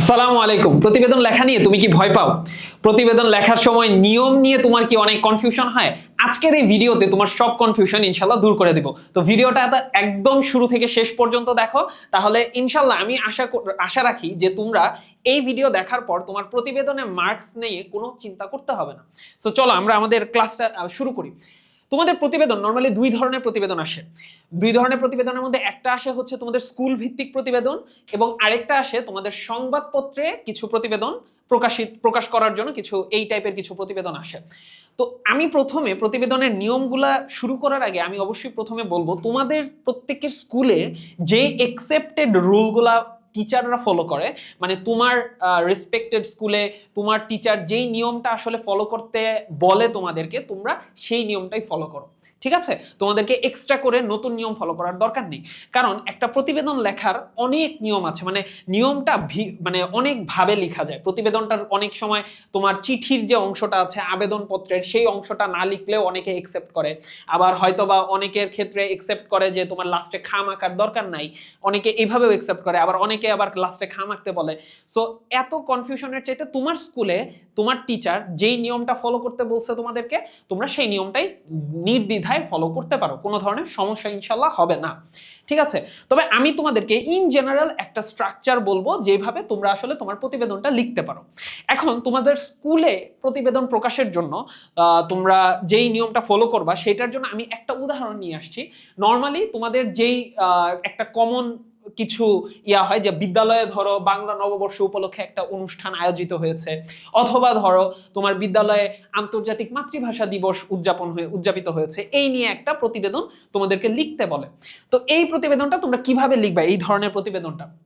আসসালামু আলাইকুম। প্রতিবেদন লেখা নিয়ে তুমি কি ভয় পাও? প্রতিবেদন লেখার সময় নিয়ম নিয়ে তোমার কি অনেক কনফিউশন হয়? আজকের এই ভিডিওতে তোমার সব কনফিউশন ইনশাল্লাহ দূর করে দেব। তো ভিডিওটা একদম শুরু থেকে শেষ পর্যন্ত দেখো। তাহলে ইনশাল্লাহ আমি আশা আশা রাখি যে তোমরা এই ভিডিও দেখার পর তোমার প্রতিবেদনে মার্কস নিয়ে কোনো চিন্তা করতে হবে না। সো চলো আমরা আমাদের ক্লাসটা শুরু করি। তোমাদের প্রতিবেদন নর্মালি দুই ধরনের প্রতিবেদন আসে। দুই ধরনের প্রতিবেদনের মধ্যে একটা আসে হচ্ছে তোমাদের স্কুল ভিত্তিক প্রতিবেদন এবং আরেকটা আসে তোমাদের সংবাদপত্রে কিছু প্রতিবেদন প্রকাশিত, প্রকাশ করার জন্য কিছু, এই টাইপের কিছু প্রতিবেদন আসে। তো আমি প্রথমে প্রতিবেদনের নিয়মগুলা শুরু করার আগে আমি অবশ্যই প্রথমে বলব, তোমাদের প্রত্যেকের স্কুলে যে একসেপ্টেড রুলগুলা টিচাররা ফলো করে মানে তোমার রেসপেক্টেড স্কুলে তোমার টিচার যেই নিয়মটা আসলে ফলো করতে বলে তোমাদেরকে, তোমরা সেই নিয়মটাই ফলো করো। ঠিক আছে? তোমাদেরকে এক্সট্রা করে নতুন নিয়ম ফলো করার দরকার নেই। কারণ একটা প্রতিবেদন লেখার অনেক নিয়ম আছে। মানে নিয়মটা মানে অনেক ভাবে লেখা যায়। প্রতিবেদনটার অনেক সময় তোমার চিঠির যে অংশটা আছে, আবেদনপত্রের সেই অংশটা না লিখলেও অনেকে একসেপ্ট করে। আবার হয়তোবা অনেকের ক্ষেত্রে একসেপ্ট করে যে তোমার লাস্টে খাম আঁকার দরকার নাই। অনেকে এইভাবেও একসেপ্ট করে। আবার অনেকে আবার লাস্টে খাম আঁকতে বলে। সো এত কনফিউশনের চাইতে তোমার স্কুলে তোমার টিচার যেই নিয়মটা ফলো করতে বলছে তোমাদেরকে, তোমরা সেই নিয়মটাই নির্দ্বিধায় ফলো করতে পারো, কোনো ধরনের সমস্যা ইনশাল্লাহ হবে না। ঠিক আছে? তবে আমি তোমাদেরকে ইন জেনারেল একটা স্ট্রাকচার বলব যেভাবে তোমরা আসলে তোমার প্রতিবেদনটা লিখতে পারো। এখন তোমাদের স্কুলে প্রতিবেদন প্রকাশের জন্য তোমরা যেই নিয়মটা ফলো করবা, সেটার জন্য আমি একটা উদাহরণ নিয়ে আসছি। নর্মালি তোমাদের যেই একটা কমন কিছু ইয়া হয় যে বিদ্যালয়ে ধরো বাংলা নববর্ষ উপলক্ষে একটা অনুষ্ঠান আয়োজিত হয়েছে। অথবা ধরো তোমার বিদ্যালয়ে আন্তর্জাতিক মাতৃভাষা দিবস উদযাপন হয়ে, উদযাপিত হয়েছে। এই নিয়ে একটা প্রতিবেদন তোমাদেরকে লিখতে বলে। তো এই প্রতিবেদনটা তোমরা কীভাবে লিখবে? এই ধরনের প্রতিবেদনটা।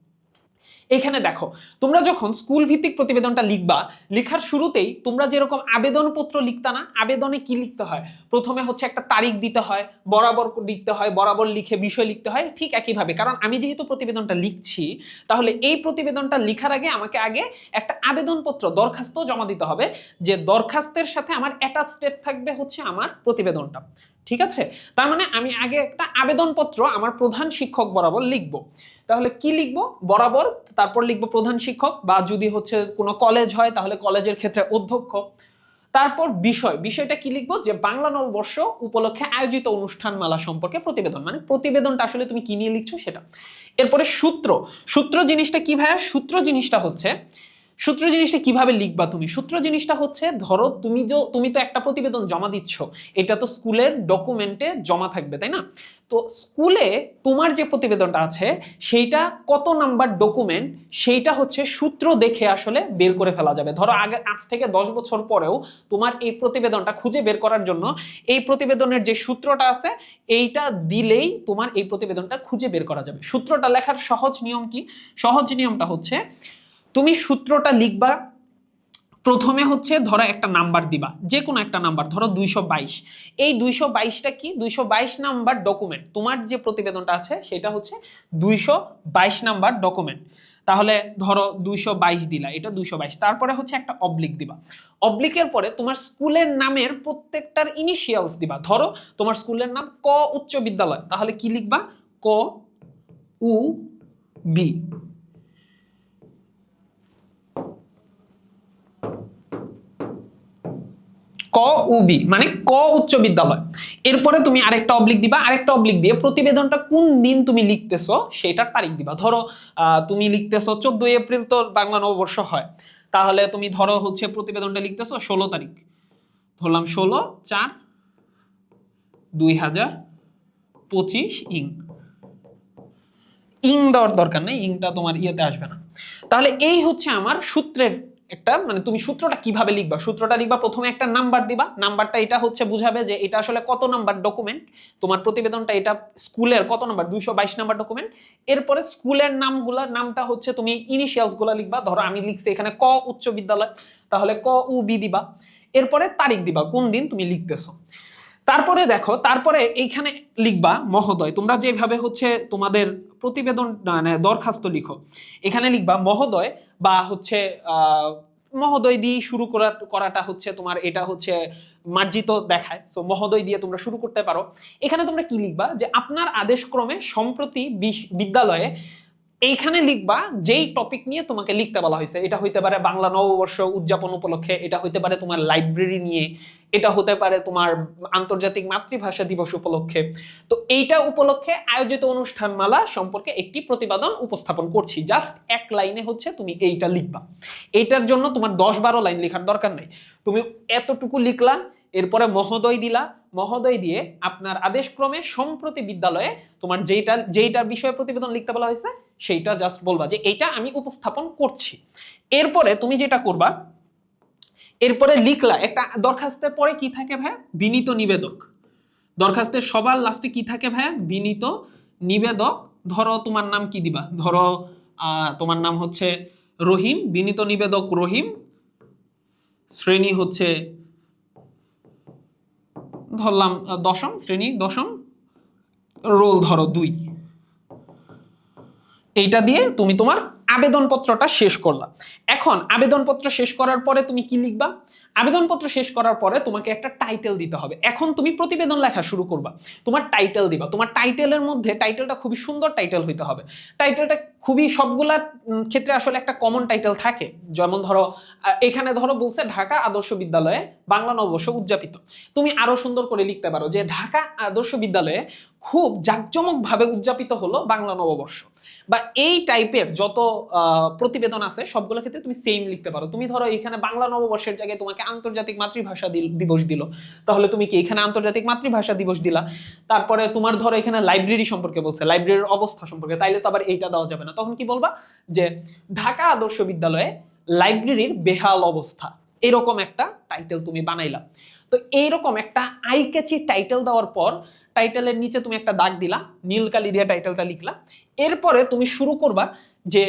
এখানে দেখো, তোমরা যখন স্কুল ভিত্তিক প্রতিবেদনটা লিখবা, লেখার শুরুতেই তোমরা যেরকম আবেদনপত্র লিখতা না, আবেদনে কি লিখতে হয়? প্রথমে হচ্ছে একটা তারিখ দিতে হয়, বরাবর লিখতে হয়, বরাবর লিখে বিষয় লিখতে হয়, ঠিক একইভাবে। কারণ আমি যেহেতু প্রতিবেদনটা লিখছি, তাহলে এই প্রতিবেদনটা লিখার আগে আমাকে আগে একটা আবেদনপত্র, দরখাস্ত জমা দিতে হবে, যে দরখাস্তের সাথে আমার অ্যাটাচ স্টেপ থাকবে হচ্ছে আমার প্রতিবেদনটা। ঠিক আছে? তার মানে আমি আগে একটা আবেদনপত্র আমার প্রধান শিক্ষক বরাবর লিখব। তাহলে কি লিখব? বরাবর তারপর লিখব প্রধান শিক্ষক বা যদি হচ্ছে কোনো কলেজ হয় তাহলে কলেজের ক্ষেত্রে অধ্যক্ষ। তারপর বিষয়, বিষয়টা কি লিখব? যে বাংলা নববর্ষ উপলক্ষে আয়োজিত অনুষ্ঠান মালা সম্পর্কে প্রতিবেদন। মানে প্রতিবেদনটা আসলে তুমি কি নিয়ে লিখছো সেটা। এরপরে সূত্র সূত্র জিনিসটা কি ভাইয়া? সূত্র জিনিসটা হচ্ছে সূত্র জিনিসটা কীভাবে লিখবা তুমি? সূত্র জিনিসটা হচ্ছে, ধরো তুমি যে, তুমি তো একটা প্রতিবেদন জমা দিচ্ছ, এটা তো স্কুলের ডকুমেন্টে জমা থাকবে, তাই না? তো স্কুলে তোমার যে প্রতিবেদনটা আছে, সেইটা কত নাম্বার ডকুমেন্ট সেইটা হচ্ছে সূত্র দেখে আসলে বের করে ফেলা যাবে। ধরো আগে, আজ থেকে দশ বছর পরেও তোমার এই প্রতিবেদনটা খুঁজে বের করার জন্য এই প্রতিবেদনের যে সূত্রটা আছে, এইটা দিলেই তোমার এই প্রতিবেদনটা খুঁজে বের করা যাবে। সূত্রটা লেখার সহজ নিয়ম কি? সহজ নিয়মটা হচ্ছে তুমি সূত্রটা লিখবা। প্রথমে হচ্ছে ধরো একটা নাম্বার দিবা যে কোনো একটা নাম্বার, ধরো দুইশো বাইশ। এই দুইশো বাইশটা কি? দুইশো বাইশ নাম্বার ডকুমেন্ট তোমার যে প্রতিবেদনটা আছে, সেটা হচ্ছে দুইশো বাইশ নাম্বার ডকুমেন্ট তাহলে ধরো দুইশো বাইশ দিলা, এটা দুইশো বাইশ। তারপরে হচ্ছে একটা অবলিক দিবা। অবলিকের পরে তোমার স্কুলের নামের প্রত্যেকটার ইনিশিয়ালস দিবা। ধরো তোমার স্কুলের নাম ক উচ্চ বিদ্যালয়, তাহলে কি লিখবা? ক, উ, বি। ক উ বি মানে ক উচ্চ বিদ্যালয়। এরপরে তুমি আরেকটা অবলিক দিবা, আরেকটা অবলিক দিয়ে প্রতিবেদনটা কোন দিন তুমি লিখতেছো সেটার তারিখ দিবা। ধরো তুমি লিখতেছো চোদ্দই এপ্রিল তো বাংলা নববর্ষ হয়। তাহলে তুমি ধরো হচ্ছে প্রতিবেদনটা লিখতেছো ষোলো তারিখ। ধরলাম ষোলো, চার, দুই হাজার পঁচিশ ইং। ইং দেওয়ার দরকার নেই, ইংটা তোমার ইয়েতে আসবে না। তাহলে এই হচ্ছে আমার সূত্রের একটা মানে তুমি সূত্রটা কীভাবে লিখবা? সূত্রটা লিখবা, প্রথমে একটা নাম্বার দিবা। নাম্বারটা এটা হচ্ছে বুঝাবে যে এটা আসলে কত নাম্বার ডকুমেন্ট তোমার প্রতিবেদনটা এটা স্কুলের কত নাম্বার দুইশো বাইশ নাম্বার ডকুমেন্ট এরপরে স্কুলের নামগুলা, নামটা হচ্ছে তুমি ইনিশিয়ালসগুলা লিখবা। ধরো আমি লিখছি এখানে ক উচ্চ বিদ্যালয়, তাহলে ক উ বি দিবা। এরপরে তারিখ দিবা, কোন দিন তুমি লিখতেছো। তারপরে দেখো, তারপরে এইখানে লিখবা মহোদয়, তোমরা যেভাবে হচ্ছে তোমাদের প্রতিবেদন মানে দরখাস্ত লিখো, এখানে লিখবা মহোদয় বা হচ্ছে মহোদয় দিয়ে শুরু করা, করাটা হচ্ছে তোমার এটা হচ্ছে মার্জিত দেখায়। সো মহোদয় দিয়ে তোমরা শুরু করতে পারো। এখানে তোমরা কি লিখবা? যে আপনার আদেশক্রমে সম্প্রতি বিদ্যালয়ে এইখানে লিখবা যেই টপিক নিয়ে তোমাকে লিখতে বলা হয়েছে, এটা হইতে পারে বাংলা নববর্ষ উদযাপন উপলক্ষে, এটা হইতে পারে তোমার লাইব্রেরি নিয়ে, এটা হতে পারে তোমার আন্তর্জাতিক মাতৃভাষা দিবস উপলক্ষে। তো এইটা উপলক্ষে আয়োজিত অনুষ্ঠানমালা সম্পর্কে একটি প্রতিবেদন উপস্থাপন করছি। জাস্ট এক লাইনে হচ্ছে তুমি এইটা লিখবা। এইটার জন্য তোমার দশ বারো লাইন লেখার দরকার নেই। তুমি এতটুকু লিখলা, এরপরে মহোদয় দিলা, মহোদয় দিয়ে আপনার আদেশক্রমে সম্প্রতি বিদ্যালয়ে তোমার যেইটা, যেইটার বিষয়ে প্রতিবেদন লিখতে বলা হয়েছে সেইটা জাস্ট বলবা যে এইটা আমি উপস্থাপন করছি। এরপরে তুমি যেটা করবা, এরপরে লিখলা একটা দরখাস্তের পরে কি থাকে ভাই বিনীত নিবেদক। দরখাস্তের সবার লাস্টে কি থাকে ভাই বিনীত নিবেদক। ধরো তোমার নাম কি দিবা? ধরো তোমার নাম হচ্ছে রহিম, বিনীত নিবেদক রহিম। শ্রেণি হচ্ছে, ধরলাম দশম, শ্রেণি, দশম। রোল ধরো দুই। এইটা দিয়ে তুমি তোমার আবেদনপত্রটা শেষ করলা। এখন আবেদনপত্র শেষ করার পরে তুমি কি লিখবা? আবেদনপত্র শেষ করার পরে তোমাকে একটা টাইটেল দিতে হবে। এখন তুমি প্রতিবেদন লেখা শুরু করবা। তোমার টাইটেল দিবা। তোমার টাইটেলের মধ্যে টাইটেলটা খুবই সুন্দর টাইটেল হইতে হবে। টাইটেলটা খুবই সবগুলা ক্ষেত্রে আসলে একটা কমন টাইটেল থাকে। যেমন ধরো এখানে ধরো বলছে ঢাকা আদর্শ বিদ্যালয়ে বাংলা নববর্ষ উদযাপিত। তুমি আরও সুন্দর করে লিখতে পারো যে ঢাকা আদর্শ বিদ্যালয়ে খুব জাঁকজমকভাবে উদযাপিত হলো বাংলা নববর্ষ। বা এই টাইপের যত প্রতিবেদন আছে, সবগুলো ক্ষেত্রে তুমি সেম লিখতে পারো। তুমি ধরো এখানে বাংলা নববর্ষের জায়গায় তোমাকে আন্তর্জাতিক মাতৃভাষা দিবস দিল। তাহলে তুমি কি এখানে আন্তর্জাতিক মাতৃভাষা দিবস দিলা? তারপরে তোমার ধরো এখানে লাইব্রেরি সম্পর্কে বলছে লাইব্রেরির অবস্থা সম্পর্কে। তাইলে তো আবার এইটা দেওয়া যাবে না। তখন কি বলবা? যে ঢাকা আদর্শ বিদ্যালয়ে লাইব্রেরির বেহাল অবস্থা। এরকম একটা টাইটেল তুমি বানাইলা। তো এইরকম একটা আই ক্যাচি টাইটেল দেওয়ার পর টাইটেলের নিচে তুমি একটা দাগ দিলা নীল কালি দিয়ে টাইটেলটা লিখলা। এরপরে তুমি শুরু করবা যে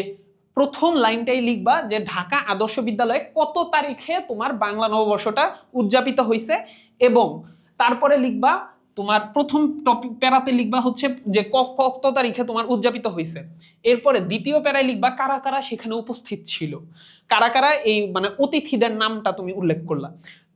প্রথম লাইনটাই লিখবা যে ঢাকা আদর্শ বিদ্যালয়ে কত তারিখে তোমার বাংলা নববর্ষটা উদযাপিত হয়েছে এবং তারপরে লিখবা তোমার প্রথম টপিক প্যারাতে লিখবা হচ্ছে যে কত তারিখে তোমার উদযাপিত হয়েছে এরপরে দ্বিতীয় প্যারায় লিখবা কারা কারা সেখানে উপস্থিত ছিল। কারা কারা এই মানে অতিথিদের নামটা তুমি উল্লেখ করলা।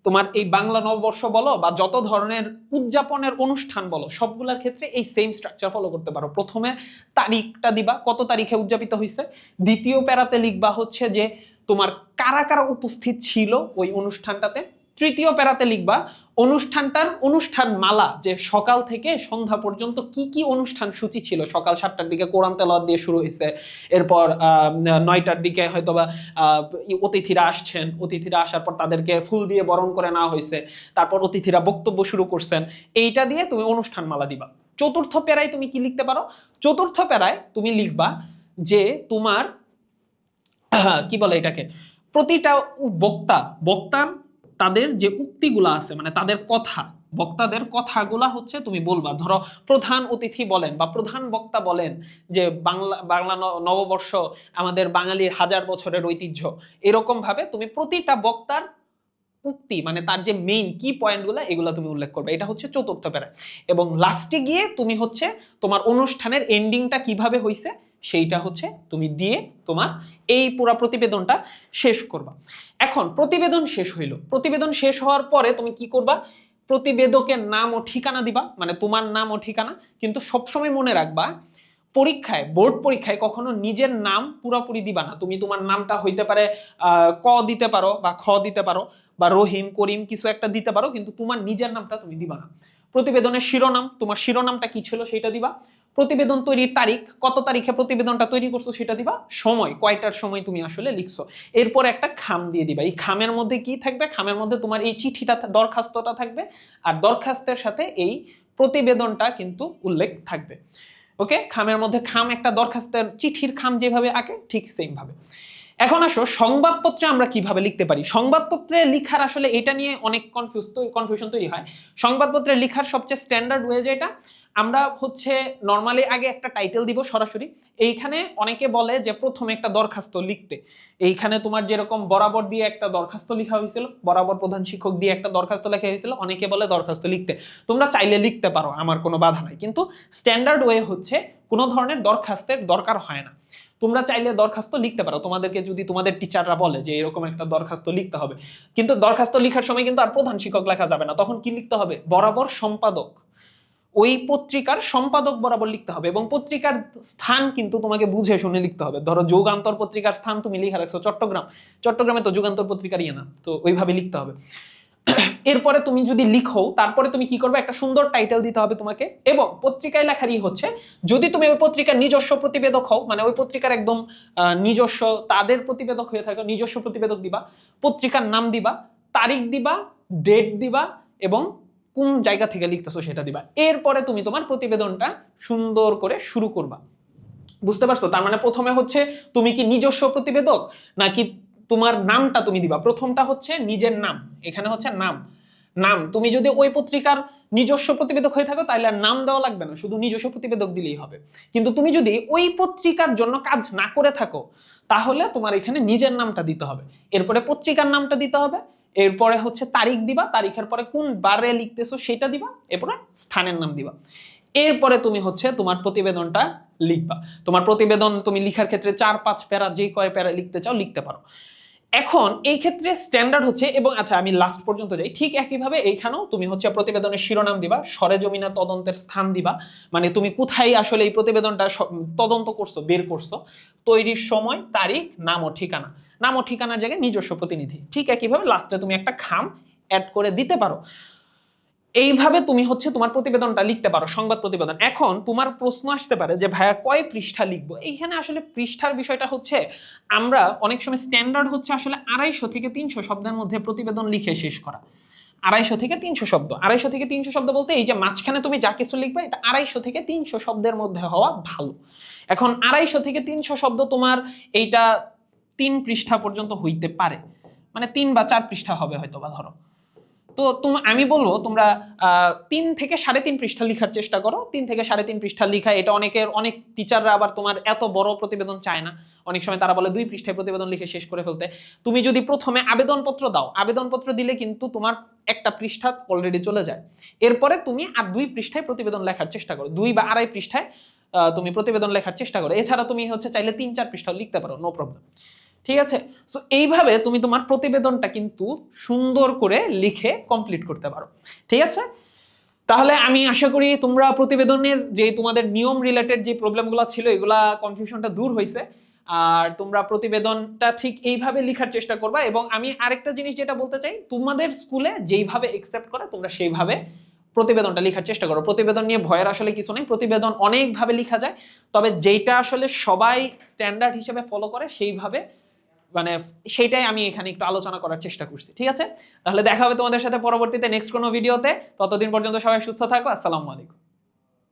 তোমার এই বাংলা নববর্ষ বলো বা যত ধরনের উদযাপনের অনুষ্ঠান বলো, সবগুলোর ক্ষেত্রে এই সেম স্ট্রাকচার ফলো করতে পারো। প্রথমে তারিখটা দিবা, কত তারিখে উদযাপিত হয়েছে দ্বিতীয় প্যারাতে লিখবা হচ্ছে যে তোমার কারা কারা উপস্থিত ছিল ওই অনুষ্ঠানটাতে। তৃতীয় প্যারাতে লিখবা অনুষ্ঠানটার অনুষ্ঠান মালা যে সকাল থেকে সন্ধ্যা পর্যন্ত কি কি অনুষ্ঠান সূচি ছিল? সকাল সাতটার দিকে কোরআন তেলাওয়াত দিয়ে শুরু হয়েছে। এরপর নয়টার দিকে হয়তোবা অতিথিরা আসছেন। অতিথিরা আসার পর তাদেরকে ফুল দিয়ে বরণ করে নেওয়া হয়েছে। তারপর অতিথিরা বক্তব্য শুরু করছেন। এইটা দিয়ে তুমি অনুষ্ঠান মালা দিবা। চতুর্থ প্যারায় তুমি কি লিখতে পারো? চতুর্থ প্যারায় তুমি লিখবা যে তোমার কি বলে এটাকে? প্রতিটা বক্তা, বক্তার তাদের যে উক্তিগুলা আছে মানে তাদের কথা, বক্তাদের কথাগুলা হচ্ছে তুমি বলবা। ধরো, প্রধান অতিথি বলেন বা প্রধান বক্তা বলেন যে বাংলা বাংলা নববর্ষ আমাদের বাঙালির হাজার বছরের ঐতিহ্য। এরকম ভাবে তুমি প্রতিটা বক্তার উক্তি মানে তার যে মেইন কি পয়েন্টগুলো এগুলো তুমি উল্লেখ করবে। এটা হচ্ছে চতুর্থ প্যারা। এবং লাস্টে গিয়ে তুমি হচ্ছে তোমার অনুষ্ঠানের এন্ডিংটা কীভাবে হয়েছে সেইটা হচ্ছে তুমি দিয়ে তোমার এই পুরো প্রতিবেদনটা শেষ করবা। এখন প্রতিবেদন শেষ হইল। প্রতিবেদন শেষ হওয়ার পরে তুমি কি করবা? প্রতিবেদকের নাম ও ঠিকানা দিবা মানে তোমার নাম ও ঠিকানা, কিন্তু সবসময় মনে রাখবা, পরীক্ষায়, বোর্ড পরীক্ষায় কখনো নিজের নাম পুরোপুরি দিবা না। তুমি তোমার নামটা হইতে পারে ক দিতে পারো বা খ দিতে পারো বা রহিম, করিম কিছু একটা দিতে পারো, কিন্তু তোমার নিজের নামটা তুমি দিবা না। প্রতিবেদনের শিরোনাম, তোমার শিরোনামটা কি ছিল সেটা দিবা। প্রতিবেদন তৈরির তারিখ, কত তারিখে প্রতিবেদনটা তৈরি করছ সেটা দিবা। সময়, কয়টার সময় তুমি আসলে লিখছো। এরপর একটা খাম দিয়ে দিবা। এই খামের মধ্যে কি থাকবে? খামের মধ্যে তোমার এই চিঠিটা, দরখাস্তটা থাকবে। আর দরখাস্তের সাথে এই প্রতিবেদনটা কিন্তু উল্লেখ থাকবে। ওকে? খামের মধ্যে খাম একটা দরখাস্তের, চিঠির খাম যেভাবে আঁকে, ঠিক সেম ভাবে। এখন আসো, সংবাদপত্রে আমরা কীভাবে লিখতে পারি? সংবাদপত্রে লিখার আসলে এটা নিয়ে অনেক কনফিউজ কনফিউশন তৈরি হয়। সংবাদপত্রে লিখার সবচেয়ে স্ট্যান্ডার্ড ওয়ে যেটা আমরা হচ্ছে নর্মালি আগে একটা টাইটেল দিব সরাসরি। এইখানে অনেকে বলে যে প্রথমে একটা দরখাস্ত লিখতে। এইখানে তোমার যেরকম বরাবর দিয়ে একটা দরখাস্ত লেখা হয়েছিল, বরাবর প্রধান শিক্ষক দিয়ে একটা দরখাস্ত লেখা হয়েছিল, অনেকে বলে দরখাস্ত লিখতে। তোমরা চাইলে লিখতে পারো, আমার কোনো বাধা নাই। কিন্তু স্ট্যান্ডার্ড ওয়ে হচ্ছে কোনো ধরনের দরখাস্তের দরকার হয় না। তোমরা চাইলে দরখাস্ত লিখতে পারো। তোমাদেরকে যদি তোমাদের টিচাররা বলে যে এরকম একটা দরখাস্ত লিখতে হবে। কিন্তু দরখাস্ত লেখার সময় কিন্তু আর প্রধান শিক্ষক লেখা যাবে না। তখন কি লিখতে হবে? বরাবর সম্পাদক। ওই পত্রিকার সম্পাদক বরাবর লিখতে হবে এবং পত্রিকার স্থান কিন্তু তোমাকে বুঝে শুনে লিখতে হবে। ধরো যুগান্তর পত্রিকার স্থান তুমি লিখে রাখছো, চট্টগ্রাম। চট্টগ্রামে তো যুগান্তর পত্রিকার ইয়ে না, তো ওইভাবে লিখতে হবে। এরপরে তুমি যদি লিখো, তারপরে তুমি কি করবে? একটা সুন্দর টাইটেল দিতে হবে তোমাকে এবং পত্রিকায় লেখারই হচ্ছে, যদি তুমি ওই পত্রিকার নিজস্ব প্রতিবেদক হও মানে ওই পত্রিকার একদম নিজস্ব তাদের প্রতিবেদক হয়ে থাকো, নিজস্ব প্রতিবেদক দিবা, পত্রিকার নাম দিবা, তারিখ দিবা ডেট দিবা এবং কোন জায়গা থেকে লিখতেছো সেটা দিবা। এরপরে তুমি তোমার প্রতিবেদনটা সুন্দর করে শুরু করবা। বুঝতে পারছ? তার মানে প্রথমে হচ্ছে তুমি কি নিজস্ব প্রতিবেদক, নাকি তোমার নামটা তুমি দিবা? প্রথমটা হচ্ছে নিজের নাম। এখানে হচ্ছে নাম। নাম। তুমি যদি ওই পত্রিকার নিজস্ব প্রতিবেদক হয়ে থাকো, তাহলে আর নাম দেওয়া লাগবে না। শুধু নিজস্ব প্রতিবেদক দিলেই হবে। কিন্তু তুমি যদি ওই পত্রিকার জন্য কাজ না করে থাকো, তাহলে তোমার এখানে নিজের নামটা দিতে হবে। এরপরে পত্রিকার নামটা দিতে হবে। এরপরে হচ্ছে তারিখ দিবা, তারিখের পরে কোন বারে লিখতেছো সেটা দিবা, এরপরে স্থানের নাম দিবা। এরপরে তুমি হচ্ছে তোমার প্রতিবেদনটা লিখবা। তোমার প্রতিবেদন তুমি লিখার ক্ষেত্রে চার, পাঁচ প্যারা, যে কয় প্যারা লিখতে চাও লিখতে পারো। এখন এই ক্ষেত্রে স্ট্যান্ডার্ড হচ্ছে, এবং আচ্ছা আমি লাস্ট পর্যন্ত যাই, ঠিক একইভাবে এইখানেও তুমি হচ্ছে প্রতিবেদনের শিরোনাম দিবা, সরেজমিনা তদন্তের স্থান দিবা মানে তুমি কোথায় আসলে এই প্রতিবেদনটা তদন্ত করছ, বের করছ, তৈরির সময়, তারিখ, নাম ও ঠিকানা। নাম ও ঠিকানার জায়গায় নিজস্ব প্রতিনিধি। ঠিক একইভাবে লাস্টে তুমি একটা খাম অ্যাড করে দিতে পারো। এইভাবে তুমি হচ্ছে তোমার প্রতিবেদনটা লিখতে পারো, সংবাদ প্রতিবেদন। এখন তোমার প্রশ্ন আসতে পারে যে, ভাইয়া, কয় পৃষ্ঠা লিখব? এইখানে আসলে পৃষ্ঠার বিষয়টা হচ্ছে, আমরা অনেক সময় স্ট্যান্ডার্ড হচ্ছে আসলে আড়াইশো থেকে তিনশো শব্দের মধ্যে প্রতিবেদন লিখে শেষ করা। আড়াইশো থেকে তিনশো শব্দ। আড়াইশো থেকে তিনশো শব্দ বলতে এই যে মাঝখানে তুমি যা কিছু লিখবে, এটা আড়াইশো থেকে তিনশো শব্দের মধ্যে হওয়া ভালো। এখন আড়াইশো থেকে তিনশো শব্দ তোমার এইটা তিন পৃষ্ঠা পর্যন্ত হইতে পারে। মানে তিন বা চার পৃষ্ঠা হবে হয়তো বা ধরো। তো তুমি, আমি বলব তোমরা তিন থেকে সাড়ে তিন পৃষ্ঠা লেখার চেষ্টা করো। তিন থেকে সাড়ে তিন পৃষ্ঠা লেখা, এটা অনেকের, অনেক টিচাররা আবার তোমার এত বড় প্রতিবেদন চায় না। অনেক সময় তারা বলে দুই পৃষ্ঠায় প্রতিবেদন লিখে শেষ করে ফেলতে। তুমি যদি প্রথমে আবেদনপত্র দাও, আবেদনপত্র দিলে কিন্তু তোমার একটা পৃষ্ঠা অলরেডি চলে যায়। এরপরে তুমি আর দুই পৃষ্ঠায় প্রতিবেদন লেখার চেষ্টা করো। দুই বা আড়াই পৃষ্ঠায় তুমি প্রতিবেদন লেখার চেষ্টা করো। এছাড়া তুমি হচ্ছে চাইলে তিন চার পৃষ্ঠা লিখতে পারো নো প্রবলেম ঠিক আছে? সো এইভাবে তুমি তোমার প্রতিবেদনটা কিন্তু সুন্দর করে লিখে কমপ্লিট করতে পারো। ঠিক আছে? তাহলে আমি আশা করি তোমরা প্রতিবেদনের যে তোমাদের নিয়ম রিলেটেড যে প্রবলেমগুলো ছিল, এগুলা কনফিউশনটা দূর হয়েছে আর তোমরা প্রতিবেদনটা ঠিক এইভাবে লেখার চেষ্টা করবা এবং আমি আরেকটা জিনিস যেটা বলতে চাই, তোমাদের স্কুলে যেইভাবে একসেপ্ট করে, তোমরা সেইভাবে প্রতিবেদনটা লেখার চেষ্টা করো। প্রতিবেদন নিয়ে ভয়ের আসলে কিছু নেই, প্রতিবেদন অনেকভাবে লেখা যায়। তবে যেইটা আসলে সবাই স্ট্যান্ডার্ড হিসেবে ফলো করে, সেইভাবে মানে সেইটাই আমি এখানে একটু আলোচনা করার চেষ্টা করছি, ঠিক আছে? তাহলে দেখা হবে তোমাদের সাথে পরবর্তীতে নেক্সট কোনো ভিডিওতে ততদিন পর্যন্ত সবাই সুস্থ থাকো, আসসালামু আলাইকুম।